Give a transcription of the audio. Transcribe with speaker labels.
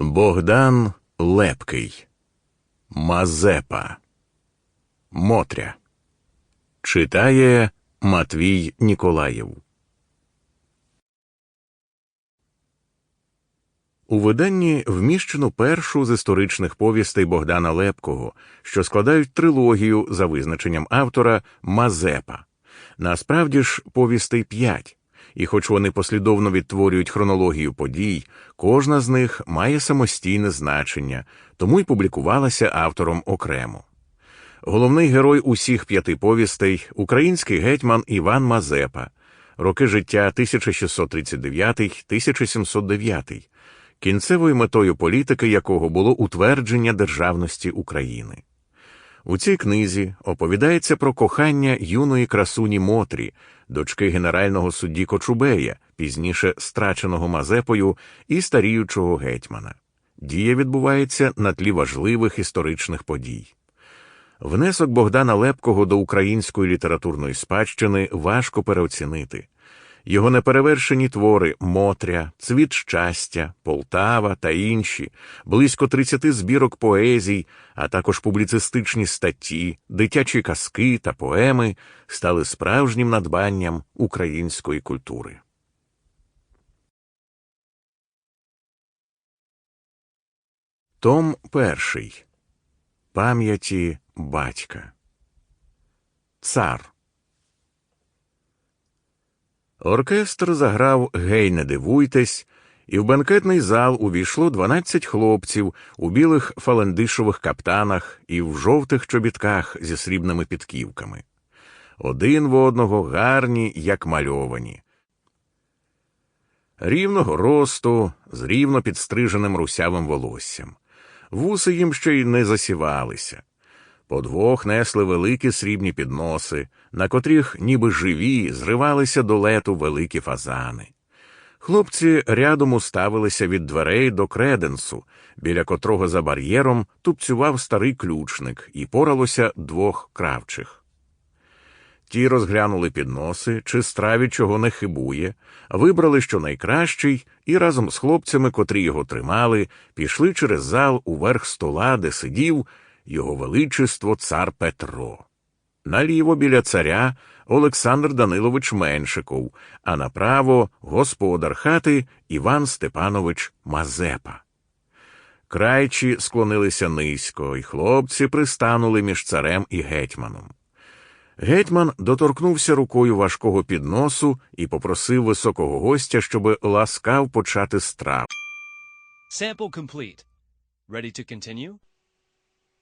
Speaker 1: Богдан Лепкий. Мазепа. Мотря. Читає Матвій Ніколаєв. У виданні вміщено першу з історичних повістей Богдана Лепкого, що складають трилогію за визначенням автора Мазепа. Насправді ж повістей п'ять, і хоч вони послідовно відтворюють хронологію подій, кожна з них має самостійне значення, тому й публікувалася автором окремо. Головний герой усіх п'яти повістей український гетьман Іван Мазепа, роки життя 1639-1709, кінцевою метою політики якого було утвердження державності України. У цій книзі оповідається про кохання юної красуні Мотрі, дочки генерального судді Кочубея, пізніше страченого Мазепою і старіючого гетьмана. Дія відбувається на тлі важливих історичних подій. Внесок Богдана Лепкого до української літературної спадщини важко переоцінити. Його неперевершені твори Мотря, Цвіт щастя, Полтава та інші, близько 30 збірок поезій, а також публіцистичні статті, дитячі казки та поеми стали справжнім надбанням української культури. Том перший. Пам'яті батька. Цар. Оркестр заграв Гей, не дивуйтесь, і в банкетний зал увійшло 12 хлопців у білих фаландишових каптанах і в жовтих чобітках зі срібними підківками. Один в одного гарні, як мальовані. Рівного росту, з рівно підстриженим русявим волоссям. Вуси їм ще й не засівалися. По двох несли великі срібні підноси, на котрих, ніби живі, зривалися до лету великі фазани. Хлопці рядом уставилися від дверей до креденсу, біля котрого за бар'єром тупцював старий ключник і поралося двох кравчих. Ті розглянули підноси, чи страві чого не хибує, вибрали що найкращий, і разом з хлопцями, котрі його тримали, пішли через зал уверх стола, де сидів його величество цар Петро. Наліво біля царя Олександр Данилович Меншиков, а направо господар хати Іван Степанович Мазепа. Крайчі склонилися низько, і хлопці пристанули між царем і гетьманом. Гетьман доторкнувся рукою важкого підносу і попросив високого гостя, щоб ласкав почати страв.
Speaker 2: Sample complete. Ready to continue?